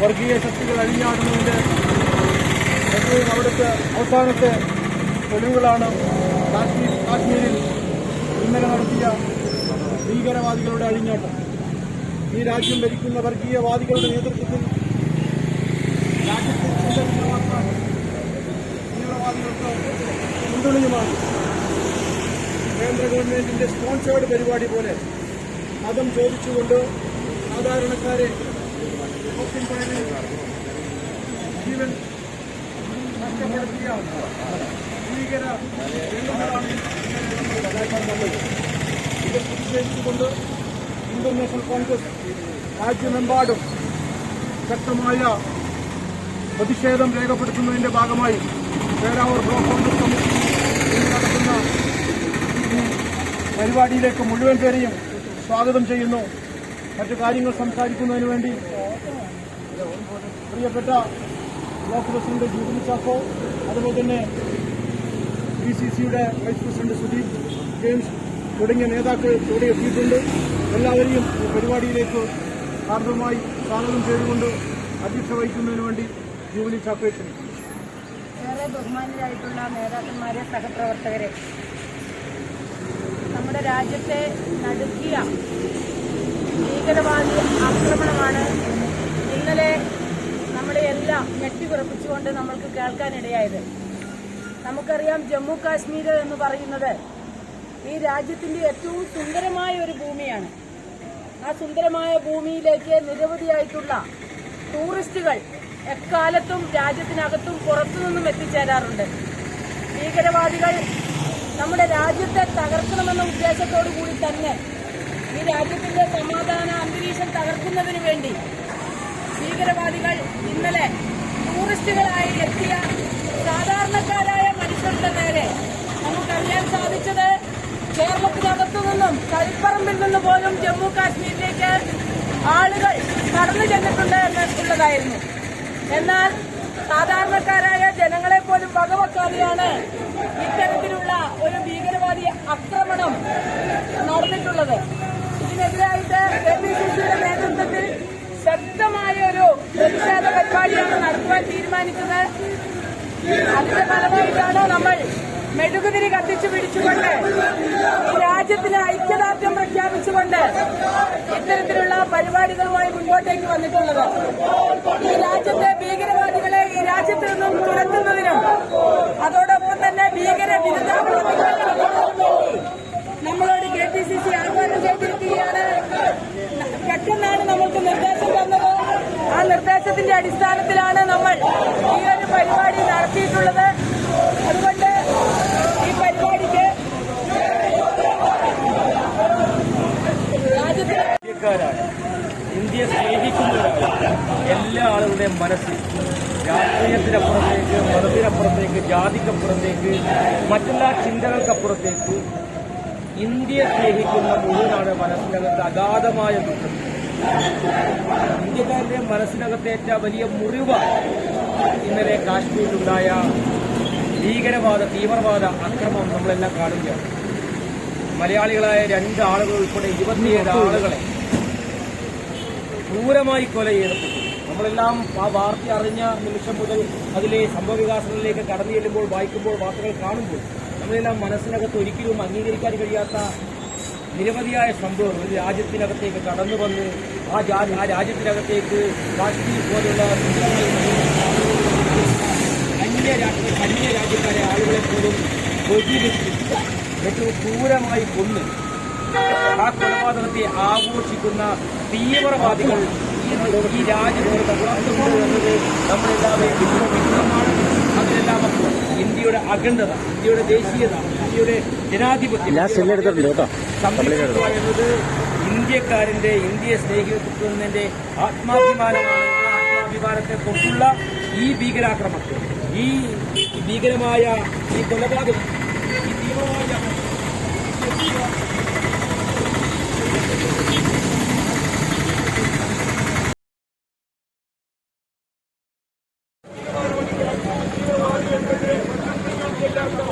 വർഗീയ ശക്തികൾ അഴിഞ്ഞാടുന്നതിന്റെ ഏറ്റവും അവിടുത്തെ അവസാനത്തെ തെളിവുകളാണ് കാശ്മീർ കാശ്മീരിൽ ഇന്നലെ നടത്തിയ ഭീകരവാദികളുടെ അഴിഞ്ഞാട്ടം. ഈ രാജ്യം ഭരിക്കുന്ന വർഗീയവാദികളുടെ നേതൃത്വത്തിൽ രാജ്യത്തെ തീവ്രവാദികൾക്ക് പിന്തുണയുമാണ് കേന്ദ്ര ഗവൺമെന്റിന്റെ സ്പോൺസേർഡ് പരിപാടി പോലെ മതം ചോദിച്ചുകൊണ്ട് സാധാരണക്കാരെ ജീവൻ നഷ്ടപ്പെടുത്തിയ ഭീകര രംഗങ്ങളാണ് ഇന്നലെ ഇത് പ്രതിഷേധിച്ചുകൊണ്ട് ഇന്ത്യൻ നാഷണൽ കോൺഗ്രസ് രാജ്യമെമ്പാടും ശക്തമായ പ്രതിഷേധം രേഖപ്പെടുത്തുന്നതിന്റെ ഭാഗമായി പേരാവൂർ ബ്ലോക്ക് കോൺഗ്രസ് കമ്മിറ്റി നടത്തുന്ന പരിപാടിയിലേക്ക് മുഴുവൻ പേരെയും സ്വാഗതം ചെയ്യുന്നു. മറ്റു കാര്യങ്ങൾ സംസാരിക്കുന്നതിന് വേണ്ടി പ്രിയപ്പെട്ട ബ്ലോക്ക് പ്രസിഡന്റ് ജൂബിലി ചാക്കോ അതുപോലെ തന്നെ ബി സി സിയുടെ വൈസ് പ്രസിഡന്റ് സുദീപ് ജെയിംസ് തുടങ്ങിയ നേതാക്കൾ ഇവിടെ എത്തിയിട്ടുണ്ട്. എല്ലാവരെയും ഈ പരിപാടിയിലേക്ക് ഹാർദമായി സ്വാഗതം ചെയ്തുകൊണ്ട് അധ്യക്ഷ വഹിക്കുന്നതിന് വേണ്ടി ജൂബിലി ചാക്കോയെ ക്ഷണിക്കുന്നു. ഏറെ ബഹുമാനരായിട്ടുള്ള നേതാക്കന്മാരെ സഹപ്രവർത്തകരെ. നമ്മുടെ രാജ്യത്തെ നടുക്കിയ ഭീകരവാദി ആക്രമണമാണ്. ഇന്നലെ നമ്മളെ എല്ലാം ഞെട്ടിവിറപ്പിച്ചുകൊണ്ട് നമ്മൾക്ക് കേൾക്കാനിടയായത്. നമുക്കറിയാം ജമ്മു കാശ്മീർ എന്ന് പറയുന്നത് ഈ രാജ്യത്തിന്റെ ഏറ്റവും സുന്ദരമായ ഒരു ഭൂമിയാണ്. ആ സുന്ദരമായ ഭൂമിയിലേക്ക് നിരവധിയായിട്ടുള്ള ടൂറിസ്റ്റുകൾ എക്കാലത്തും രാജ്യത്തിനകത്തും പുറത്തുനിന്നും എത്തിച്ചേരാറുണ്ട്. ഭീകരവാദികൾ നമ്മുടെ രാജ്യത്തെ തകർക്കണമെന്ന ഉദ്ദേശത്തോടു കൂടി തന്നെ ഈ രാജ്യത്തിന്റെ സമാധാന അന്തരീക്ഷം തകർക്കുന്നതിനു വേണ്ടി ഭീകരവാദികൾ ഇന്നലെ ടൂറിസ്റ്റുകളായി എത്തിയ സാധാരണക്കാരായ മനുഷ്യരുടെ നേരെ നമുക്കറിയാൻ സാധിച്ചത് കേരളത്തിനകത്തു നിന്നും കളിപ്പറമ്പിൽ നിന്ന് പോലും ജമ്മു കാശ്മീരിലേക്ക് ആളുകൾ കടന്നു ചെന്നിട്ടുണ്ട് എന്നുള്ളതായിരുന്നു. എന്നാൽ സാധാരണക്കാരായ ജനങ്ങളെ പോലും വകവെക്കാതെയാണ് ഇത്തരത്തിലുള്ള ഒരു ഭീകരവാദി ആക്രമണം നടന്നിട്ടുള്ളത് ഇതിനെതിരായിട്ട് കെ പി സി സിയുടെ നേതൃത്വത്തിൽ ശക്തമായ ഒരു പ്രതിഷേധ പരിപാടിയാണ് നടത്തുവാൻ തീരുമാനിച്ചത് അതിന്റെ ഫലമായിട്ടാണ് നമ്മൾ മെഴുകുതിരി കത്തിച്ചു പിടിച്ചുകൊണ്ട് രാജ്യത്തിന് ഐക്യദാർഢ്യം പ്രഖ്യാപിച്ചുകൊണ്ട് ഇത്തരത്തിലുള്ള പരിപാടികളുമായി മുന്നോട്ടേക്ക് വന്നിട്ടുള്ളത്. ഈ രാജ്യത്തെ ഭീകരവാദികളെ ഈ രാജ്യത്ത് നിന്നും തുരത്തുന്നതിനും അതോടൊപ്പം തന്നെ ഭീകര വിരുദ്ധ നമ്മളോട് കെ പി സി സി ആഹ്വാനം ചെയ്തിരിക്കുകയാണ് പെട്ടെന്നാണ് നമ്മൾക്ക് നിർദ്ദേശം തന്നത് ആ നിർദ്ദേശത്തിന്റെ അടിസ്ഥാനത്തിലാണ് നമ്മൾ ഈ ഒരു പരിപാടി നടത്തിയിട്ടുള്ളത് അതുകൊണ്ട് ഈ പരിപാടിക്ക് രാജ്യത്തെ ഇന്ത്യക്കാരാണ് ഇന്ത്യയെ സ്നേഹിക്കുന്നവരാണ് എല്ലാ ആളുകളുടെയും മനസ്സിൽ രാഷ്ട്രീയത്തിനപ്പുറത്തേക്ക് മതത്തിനപ്പുറത്തേക്ക് ജാതിക്കപ്പുറത്തേക്ക് മറ്റെല്ലാ ചിന്തകൾക്കപ്പുറത്തേക്ക് ഇന്ത്യയെ സ്നേഹിക്കുന്ന മുഴുവനാണ് മനസ്സിനകത്ത് അഗാധമായ ദുഃഖം. ഇന്ത്യക്കാരുടെ മനസ്സിനകത്തേറ്റ വലിയ മുറിവാണ് ഇന്നലെ കാശ്മീരിലുണ്ടായ ഭീകരവാദ തീവ്രവാദ അക്രമം നമ്മളെല്ലാം കാണുകയാണ്. മലയാളികളായ രണ്ട് ആളുകൾ ഉൾപ്പെടെ ഇരുപത്തിയേഴ് ആളുകളെ ക്രൂരമായി കൊല ചെയ്യപ്പെട്ടു നമ്മളെല്ലാം ആ വാർത്ത അറിഞ്ഞ നിമിഷം മുതൽ അതിലെ സംഭവവികാസങ്ങളിലേക്ക് കടന്നു ചെല്ലുമ്പോൾ വായിക്കുമ്പോൾ വാർത്തകൾ കാണുമ്പോൾ നമ്മളെല്ലാം മനസ്സിനകത്ത് ഒരിക്കലും അംഗീകരിക്കാൻ കഴിയാത്ത നിരവധിയായ സംഭവങ്ങൾ ഒരു രാജ്യത്തിനകത്തേക്ക് കടന്നു വന്ന് ആ ആ രാജ്യത്തിനകത്തേക്ക് കാശ്മീർ പോലുള്ള അന്യ രാഷ്ട്ര അന്യ രാജ്യക്കാരെ ആളുകളെ പോലും ഏറ്റവും ക്രൂരമായി കൊന്ന് ആ കൊലപാതകത്തെ ആഘോഷിക്കുന്ന തീവ്രവാദികൾ ഈ രാജ്യത്തോട് എന്നത് നമ്മളെല്ലാവരും വിശ്വമാണ് അതിലെല്ലാം ഇന്ത്യയുടെ അഖണ്ഡത ഇന്ത്യയുടെ ദേശീയത ഇന്ത്യയുടെ ജനാധിപത്യം സംരക്ഷിക്കുക എന്നത് ഇന്ത്യക്കാരന്റെ ഇന്ത്യയെ സ്നേഹിക്കുന്നതിന്റെ ആത്മാഭിമാനമാണ്. ആത്മാഭിമാനത്തെ കൊണ്ടുള്ള ഈ ഭീകരാക്രമണം. ഈ ഭീകരമായ ഈ കൊലപാതകം ഈ തീവ്രവാദ జిల్లాలో